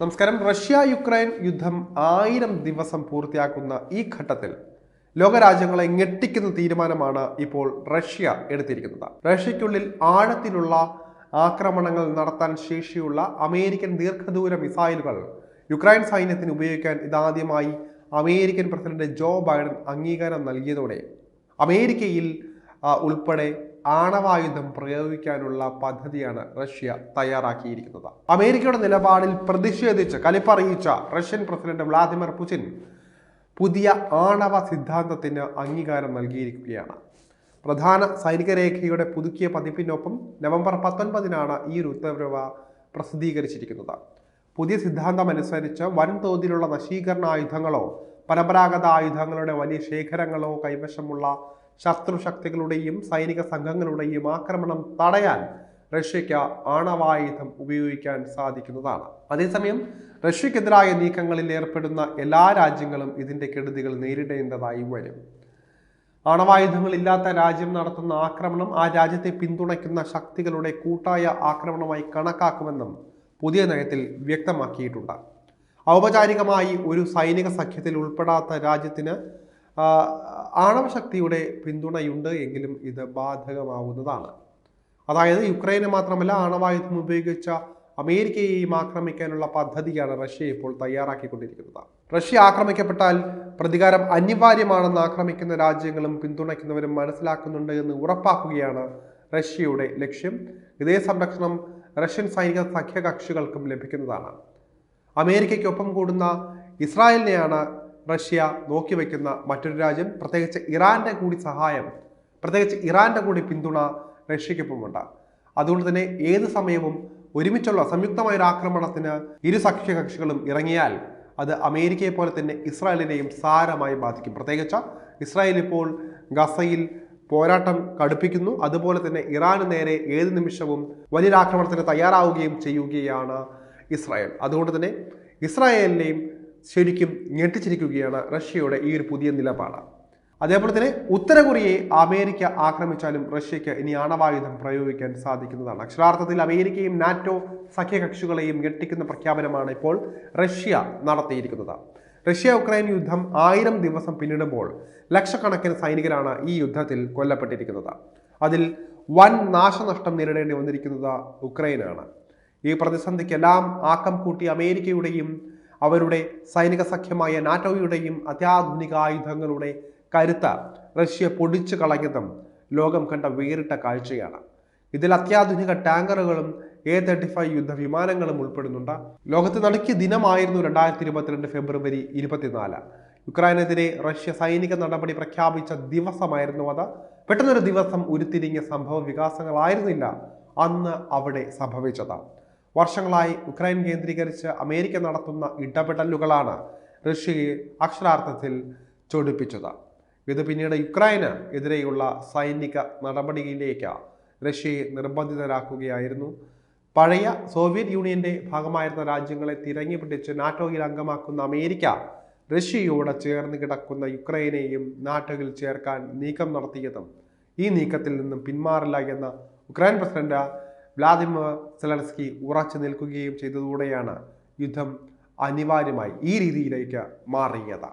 നമസ്കാരം. Russia Ukraine യുദ്ധം ആയിരം ദിവസം പൂർത്തിയാക്കുന്ന ഈ ഘട്ടത്തിൽ ലോകരാജ്യങ്ങളെ ഞെട്ടിക്കുന്ന തീരുമാനമാണ് ഇപ്പോൾ റഷ്യ എടുത്തിരിക്കുന്നത്. റഷ്യയ്ക്കുള്ളിൽ ആഴത്തിലുള്ള ആക്രമണങ്ങൾ നടത്താൻ ശേഷിയുള്ള അമേരിക്കൻ ദീർഘദൂര മിസൈലുകൾ യുക്രൈൻ സൈന്യത്തിന് ഉപയോഗിക്കാൻ ഇതാദ്യമായി അമേരിക്കൻ പ്രസിഡന്റ് ജോ ബൈഡൻ അംഗീകാരം നൽകിയതോടെ അമേരിക്കയിൽ ഉൾപ്പെടെ ആണവായുധം പ്രയോഗിക്കാനുള്ള പദ്ധതിയാണ് റഷ്യ തയ്യാറാക്കിയിരിക്കുന്നത്. അമേരിക്കയുടെ നിലപാടിൽ പ്രതിഷേധിച്ച് കലിപ്പറിയിച്ച റഷ്യൻ പ്രസിഡന്റ് വ്ളാദിമിർ പുടിൻ പുതിയ ആണവ സിദ്ധാന്തത്തിന് അംഗീകാരം നൽകിയിരിക്കുകയാണ്. പ്രധാന സൈനിക രേഖയുടെ പുതുക്കിയ പതിപ്പിനൊപ്പം നവംബർ പത്തൊൻപതിനാണ് ഈ ഉത്തരവ് പ്രസിദ്ധീകരിച്ചിരിക്കുന്നത്. പുതിയ സിദ്ധാന്തമനുസരിച്ച് വൻതോതിലുള്ള നശീകരണ ആയുധങ്ങളോ പരമ്പരാഗത ആയുധങ്ങളുടെ വലിയ ശേഖരങ്ങളോ കൈവശമുള്ള ശത്രുശക്തികളുടെയും സൈനിക സംഘങ്ങളുടെയും ആക്രമണം തടയാൻ റഷ്യയ്ക്ക് ആണവായുധം ഉപയോഗിക്കാൻ സാധിക്കുന്നതാണ്. അതേസമയം റഷ്യക്കെതിരായ നീക്കങ്ങളിൽ ഏർപ്പെടുന്ന എല്ലാ രാജ്യങ്ങളും ഇതിന്റെ കെടുതികൾ നേരിടേണ്ടതായി വരും. ആണവായുധങ്ങളില്ലാത്ത രാജ്യം നടത്തുന്ന ആക്രമണം ആ രാജ്യത്തെ പിന്തുണയ്ക്കുന്ന ശക്തികളുടെ കൂട്ടായ ആക്രമണമായി കണക്കാക്കുമെന്നും പുതിയ നയത്തിൽ വ്യക്തമാക്കിയിട്ടുണ്ട്. ഔപചാരികമായി ഒരു സൈനിക സഖ്യത്തിൽ ഉൾപ്പെടാത്ത രാജ്യത്തിന് ആണവശക്തിയുടെ പിന്തുണയുണ്ട് എങ്കിലും ഇത് ബാധകമാവുന്നതാണ്. അതായത് യുക്രൈനെ മാത്രമല്ല ആണവായുധം ഉപയോഗിച്ച അമേരിക്കയെയും ആക്രമിക്കാനുള്ള പദ്ധതിയാണ് റഷ്യ ഇപ്പോൾ തയ്യാറാക്കിക്കൊണ്ടിരിക്കുന്നത്. റഷ്യ ആക്രമിക്കപ്പെട്ടാൽ പ്രതികാരം അനിവാര്യമാണെന്ന് ആക്രമിക്കുന്ന രാജ്യങ്ങളും പിന്തുണയ്ക്കുന്നവരും മനസ്സിലാക്കുന്നുണ്ട് എന്ന് ഉറപ്പാക്കുകയാണ് റഷ്യയുടെ ലക്ഷ്യം. ഇതേ സംരക്ഷണം റഷ്യൻ സൈനിക സഖ്യകക്ഷികൾക്കും ലഭിക്കുന്നതാണ്. അമേരിക്കയ്ക്കൊപ്പം കൂടുന്ന ഇസ്രായേലിനെയാണ് റഷ്യ നോക്കി വയ്ക്കുന്ന മറ്റൊരു രാജ്യം പ്രത്യേകിച്ച് ഇറാന്റെ കൂടി സഹായം പ്രത്യേകിച്ച് ഇറാന്റെ കൂടി പിന്തുണ റഷ്യയ്ക്കൊപ്പമുണ്ട്. അതുകൊണ്ട് തന്നെ ഏത് സമയവും ഒരുമിച്ചുള്ള സംയുക്തമായ ഒരു ആക്രമണത്തിന് ഇരു സഖ്യകക്ഷികളും ഇറങ്ങിയാൽ അത് അമേരിക്കയെ പോലെ തന്നെ ഇസ്രായേലിനെയും സാരമായി ബാധിക്കും. പ്രത്യേകിച്ച് ഇസ്രായേൽ ഇപ്പോൾ ഗസയിൽ പോരാട്ടം കടുപ്പിക്കുന്നു. അതുപോലെ തന്നെ ഇറാന് നേരെ ഏത് നിമിഷവും വലിയൊരാക്രമണത്തിന് തയ്യാറാവുകയും ചെയ്യുകയാണ് ഇസ്രായേൽ. അതുകൊണ്ട് തന്നെ ഇസ്രായേലിനെയും ശരിക്കും ഞെട്ടിച്ചിരിക്കുകയാണ് റഷ്യയുടെ ഈ ഒരു പുതിയ നിലപാട്. അതേപോലെ തന്നെ ഉത്തര കൊറിയയെ അമേരിക്ക ആക്രമിച്ചാലും റഷ്യയ്ക്ക് ഇനി ആണവായുധം പ്രയോഗിക്കാൻ സാധിക്കുന്നതാണ്. അക്ഷരാർത്ഥത്തിൽ അമേരിക്കയും നാറ്റോ സഖ്യകക്ഷികളെയും ഞെട്ടിക്കുന്ന പ്രഖ്യാപനമാണ് ഇപ്പോൾ റഷ്യ നടത്തിയിരിക്കുന്നത്. റഷ്യ ഉക്രൈൻ യുദ്ധം ആയിരം ദിവസം പിന്നിടുമ്പോൾ ലക്ഷക്കണക്കിന് സൈനികരാണ് ഈ യുദ്ധത്തിൽ കൊല്ലപ്പെട്ടിരിക്കുന്നത്. അതിൽ വൻ നാശനഷ്ടം നേരിടേണ്ടി വന്നിരിക്കുന്നത് ഉക്രൈനാണ്. ഈ പ്രതിസന്ധിക്കെല്ലാം ആക്കം കൂട്ടി അമേരിക്കയുടെയും അവരുടെ സൈനിക സഖ്യമായ നാറ്റോയുടെയും അത്യാധുനിക ആയുധങ്ങളുടെ കരുത്ത് റഷ്യ പൊടിച്ചു കളഞ്ഞതും ലോകം കണ്ട വേറിട്ട കാഴ്ചയാണ്. ഇതിൽ അത്യാധുനിക ടാങ്കറുകളും എ തേർട്ടി ഫൈവ് യുദ്ധവിമാനങ്ങളും ഉൾപ്പെടുന്നുണ്ട്. ലോകത്ത് നടുക്കിയ ദിനമായിരുന്നു രണ്ടായിരത്തി ഇരുപത്തിരണ്ട് ഫെബ്രുവരി ഇരുപത്തിനാല്. യുക്രൈനെതിരെ റഷ്യ സൈനിക നടപടി പ്രഖ്യാപിച്ച ദിവസമായിരുന്നു അത്. പെട്ടെന്നൊരു ദിവസം ഉരുത്തിരിഞ്ഞ സംഭവ വികാസങ്ങളായിരുന്നില്ല അന്ന് അവിടെ സംഭവിച്ചത്. വർഷങ്ങളായി ഉക്രൈൻ കേന്ദ്രീകരിച്ച് അമേരിക്ക നടത്തുന്ന ഇടപെടലുകളാണ് റഷ്യയെ അക്ഷരാർത്ഥത്തിൽ ചൊടിപ്പിച്ചത്. ഇത് പിന്നീട് യുക്രൈന് എതിരെയുള്ള സൈനിക നടപടിയിലേക്ക് റഷ്യയെ നിർബന്ധിതരാക്കുകയായിരുന്നു. പഴയ സോവിയറ്റ് യൂണിയന്റെ ഭാഗമായിരുന്ന രാജ്യങ്ങളെ തിരഞ്ഞു പിടിച്ച് നാറ്റോയിൽ അംഗമാക്കുന്ന അമേരിക്ക റഷ്യയോട് ചേർന്ന് കിടക്കുന്ന യുക്രൈനെയും നാറ്റോയിൽ ചേർക്കാൻ നീക്കം നടത്തിയതും ഈ നീക്കത്തിൽ നിന്നും പിന്മാറില്ല എന്ന് ഉക്രൈൻ പ്രസിഡന്റ് വ്ളാദിമിർ സെലൻസ്കി ഉറച്ചു നിൽക്കുകയും ചെയ്തതോടെയാണ് യുദ്ധം അനിവാര്യമായി ഈ രീതിയിലേക്ക് മാറിയത്.